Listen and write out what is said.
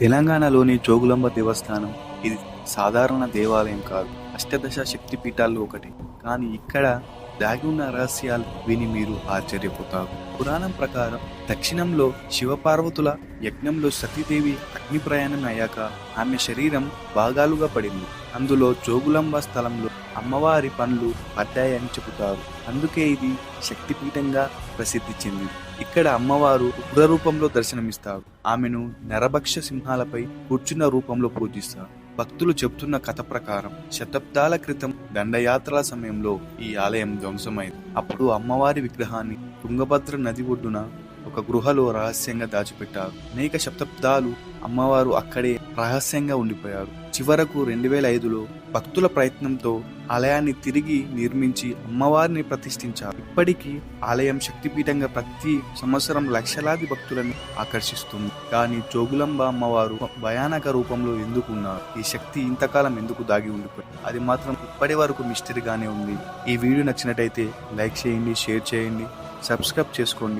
తెలంగాణలోని జోగులంబ దేవస్థానం ఇది సాధారణ దేవాలయం కాదు. అష్టదశ శక్తి పీఠాల్లో ఒకటి. కానీ ఇక్కడ దాగి ఉన్న రహస్యాలు విని మీరు ఆశ్చర్యపోతారు. పురాణం ప్రకారం దక్షిణంలో శివపార్వతుల యజ్ఞంలో సతీదేవి అగ్ని ప్రయాణం అయ్యాక ఆమె శరీరం భాగాలుగా పడింది. అందులో జోగులాంబ స్థలంలో అమ్మవారి పనులు పడ్డాయని చెబుతారు. అందుకే ఇది శక్తిపీఠంగా ప్రసిద్ధి చెందింది. ఇక్కడ అమ్మవారు ఉగ్ర రూపంలో దర్శనమిస్తారు. ఆమెను నరభక్ష సింహాలపై కూర్చున్న రూపంలో పూజిస్తారు. భక్తులు చెబుతున్న కథ ప్రకారం శతాబ్దాల క్రితం దండయాత్రల సమయంలో ఈ ఆలయం ధ్వంసమైంది. అప్పుడు అమ్మవారి విగ్రహాన్ని తుంగభద్ర నది ఒడ్డున ఒక గృహలో రహస్యంగా దాచిపెట్టారు. అనేక శతాబ్దాలు అమ్మవారు అక్కడే రహస్యంగా ఉండిపోయారు. చివరకు రెండు వేల ఐదులో భక్తుల ప్రయత్నంతో ఆలయాన్ని తిరిగి నిర్మించి అమ్మవారిని ప్రతిష్ఠించారు. ఇప్పటికీ ఆలయం శక్తిపీఠంగా ప్రతి సంవత్సరం లక్షలాది భక్తులను ఆకర్షిస్తుంది. కానీ జోగులంబ అమ్మవారు భయానక రూపంలో ఎందుకు ఉన్నారు? ఈ శక్తి ఇంతకాలం ఎందుకు దాగి ఉండిపోయింది? అది మాత్రం ఇప్పటి వరకు మిస్టరీగానే ఉంది. ఈ వీడియో నచ్చినట్టయితే లైక్ చేయండి షేర్ చేయండి సబ్స్క్రైబ్ చేసుకోండి.